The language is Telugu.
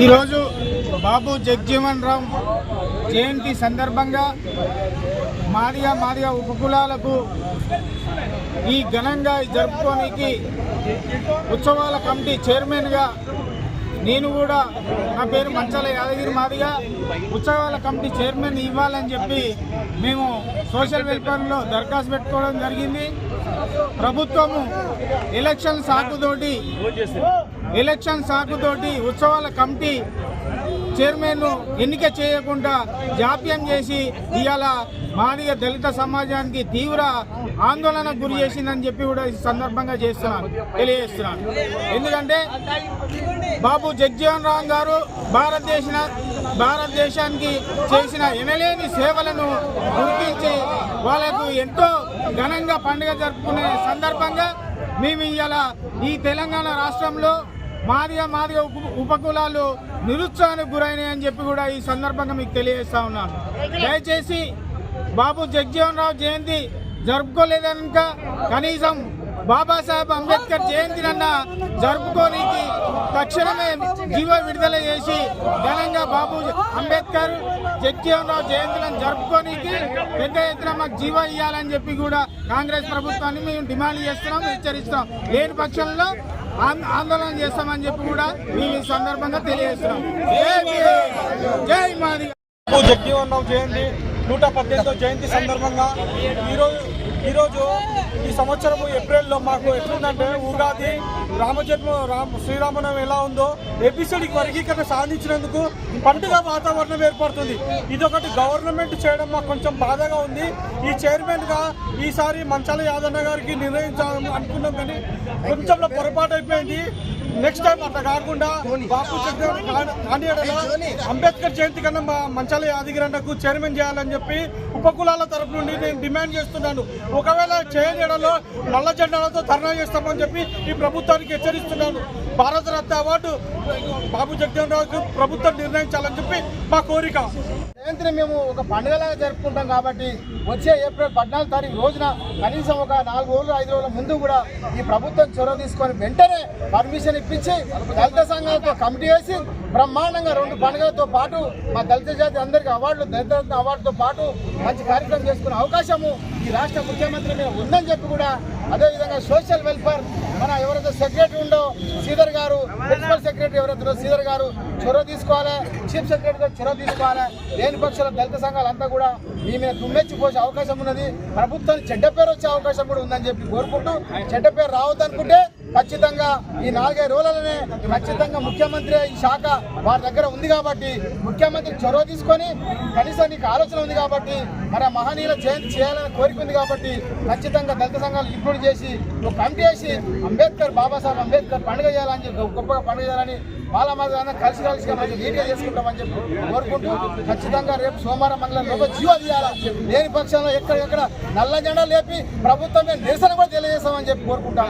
ఈరోజు బాబు జగ్జీవన్ రామ్ జయంతి సందర్భంగా మాదిగా మాదిగా ఉపకులాలకు ఈ ఘనంగా జరుపుకోనికి ఉత్సవాల కమిటీ చైర్మన్గా నేను కూడా నా పేరు మంచాల యాదగిరి మాదిగా. ఉత్సవాల కమిటీ చైర్మన్ ఇవ్వాలని చెప్పి మేము సోషల్ వెల్ఫేర్లో దరఖాస్తు పెట్టుకోవడం జరిగింది. ప్రభుత్వము ఎలక్షన్ సాకుతోటి ఎలక్షన్ సాకుతోటి ఉత్సవాల కమిటీ చైర్మన్ ఎన్నిక చేయకుండా జాప్యం చేసి ఇవాళ మాదిగ దళిత సమాజానికి తీవ్ర ఆందోళన గురి చేసిందని చెప్పి కూడా ఈ సందర్భంగా చేస్తున్నాను తెలియజేస్తున్నాను. ఎందుకంటే బాబు జగ్జీవన్ రామ్ గారు భారతదేశ భారతదేశానికి చేసిన ఎనలేని సేవలను గుర్తించి వాళ్ళకు ఎంతో ఘనంగా పండుగ జరుపుకునే సందర్భంగా మేము ఇవాళ ఈ తెలంగాణ రాష్ట్రంలో మాదిగ మాదిగ ఉప- ఉపకులాలు నిరుత్సాహానికి గురైనాయని చెప్పి కూడా ఈ సందర్భంగా మీకు తెలియజేస్తా ఉన్నాను. దయచేసి బాబు జగ్జీవన్ రావు జయంతి జరుపుకోలేదనుక కనీసం బాబాసాహెబ్ అంబేద్కర్ జయంతినన్న జరుపుకోనికి తక్షణమే జీవో విడుదల చేసి ఘనంగా బాబు అంబేద్కర్ జగ్జీవన్రావు జయంతులను జరుపుకోనికి పెద్ద ఎత్తున మాకు జీవో ఇవ్వాలని చెప్పి కూడా కాంగ్రెస్ ప్రభుత్వాన్ని మేము డిమాండ్ చేస్తున్నాం హెచ్చరిస్తాం లేని పక్షంలో ఆందోళన చేస్తామని చెప్పి కూడా మేము ఈ సందర్భంగా తెలియజేస్తున్నాం. జై జై మాది బాబు జగ్జీవన్ రావు జయంతి నూట పద్దెనిమిదో జయంతి సందర్భంగా ఈరోజు ఈరోజు ఈ సంవత్సరము ఏప్రిల్లో మాకు ఎట్లుందంటే ఉగాది రామజన్మ రామ శ్రీరామనవం ఎలా ఉందో ఎపిసోడికి వర్గీకరణ సాధించినందుకు పండుగ వాతావరణం ఏర్పడుతుంది. ఇదొకటి గవర్నమెంట్ చేయడం మాకు కొంచెం బాధగా ఉంది. ఈ చైర్మన్గా ఈసారి మంచాల యాదన్న గారికి నిర్ణయించాలని అనుకున్నాం కానీ కొంచెంలో పొరపాటు అయిపోయింది. నెక్స్ట్ టైం అట్లా కాకుండా బాపు చక్రవర్తి అంబేద్కర్ జయంతి కన్నా మా మంచాల యాదగిరి చైర్మన్ చేయాలని చెప్పి ఉపకులాల తరపు నుండి నేను డిమాండ్ చేస్తున్నాను. ఒకవేళ చేయడంలో నల్ల జెండాలతో ధర్నా చేస్తామని చెప్పి ఈ ప్రభుత్వానికి హెచ్చరిస్తున్నాను. భారతరత్న అవార్డు బాబు జగన్ రావుకు ప్రభుత్వం నిర్ణయించాలని చెప్పి మా కోరిక. జయంతిని మేము ఒక పండుగలాగా జరుపుకుంటాం కాబట్టి వచ్చే ఏప్రిల్ పద్నాలుగు తారీఖు రోజున కనీసం ఒక నాలుగు రోజులు ఐదు రోజుల ముందు కూడా ఈ ప్రభుత్వం చొరవ తీసుకొని వెంటనే పర్మిషన్ ఇప్పించి దళిత సంఘాలతో కమిటీ వేసి బ్రహ్మాండంగా రెండు పండుగలతో పాటు మా దళిత జాతి అందరికీ అవార్డులు దళిత అవార్డుతో పాటు మంచి కార్యక్రమం చేసుకునే అవకాశము ఈ రాష్ట్ర ముఖ్యమంత్రి మీద ఉందని చెప్పి కూడా అదేవిధంగా సోషల్ వెల్ఫేర్ మన ఎవరైతే సెక్రటరీ ఉండో శ్రీధర్ గారు ప్రిన్సిపల్ సెక్రటరీ ఎవరైతే శ్రీధర్ గారు చొరవ తీసుకోవాలి చీఫ్ సెక్రటరీ చొరవ తీసుకోవాలి. లేని పక్షంలో దళిత సంఘాలంతా కూడా మీ మీద దుమ్మెచ్చి పోసే అవకాశం ఉన్నది. ప్రభుత్వానికి చెడ్డ పేరు వచ్చే అవకాశం కూడా ఉందని చెప్పి కోరుకుంటూ చెడ్డ పేరు రావద్దనుకుంటే ఖచ్చితంగా ఈ నాలుగైదు రోజులనే ఖచ్చితంగా ముఖ్యమంత్రి ఈ శాఖ వారి దగ్గర ఉంది కాబట్టి ముఖ్యమంత్రి చొరవ తీసుకొని కనీసం నీకు ఆలోచన ఉంది కాబట్టి మరి ఆ మహనీయుల జయంతి చేయాలని కోరిక ఉంది కాబట్టి ఖచ్చితంగా దళిత సంఘాలు ఇంక్లూడ్ చేసి ఒక కమిటీ చేసి అంబేద్కర్ బాబాసాహెబ్ అంబేద్కర్ పండుగ చేయాలని చెప్పి గొప్పగా పండుగ చేయాలని వాళ్ళ మాదిరి కలిసి కలిసిగా మంచి నీట్గా చేసుకుంటామని చెప్పి కోరుకుంటూ ఖచ్చితంగా రేపు సోమవారం మంగళం లోపల జీవో తీయాలి లేని పక్షంలో ఎక్కడెక్కడ నల్ల జెండా లేపి ప్రభుత్వం మీద నిరసన కూడా తెలియజేస్తామని చెప్పి కోరుకుంటా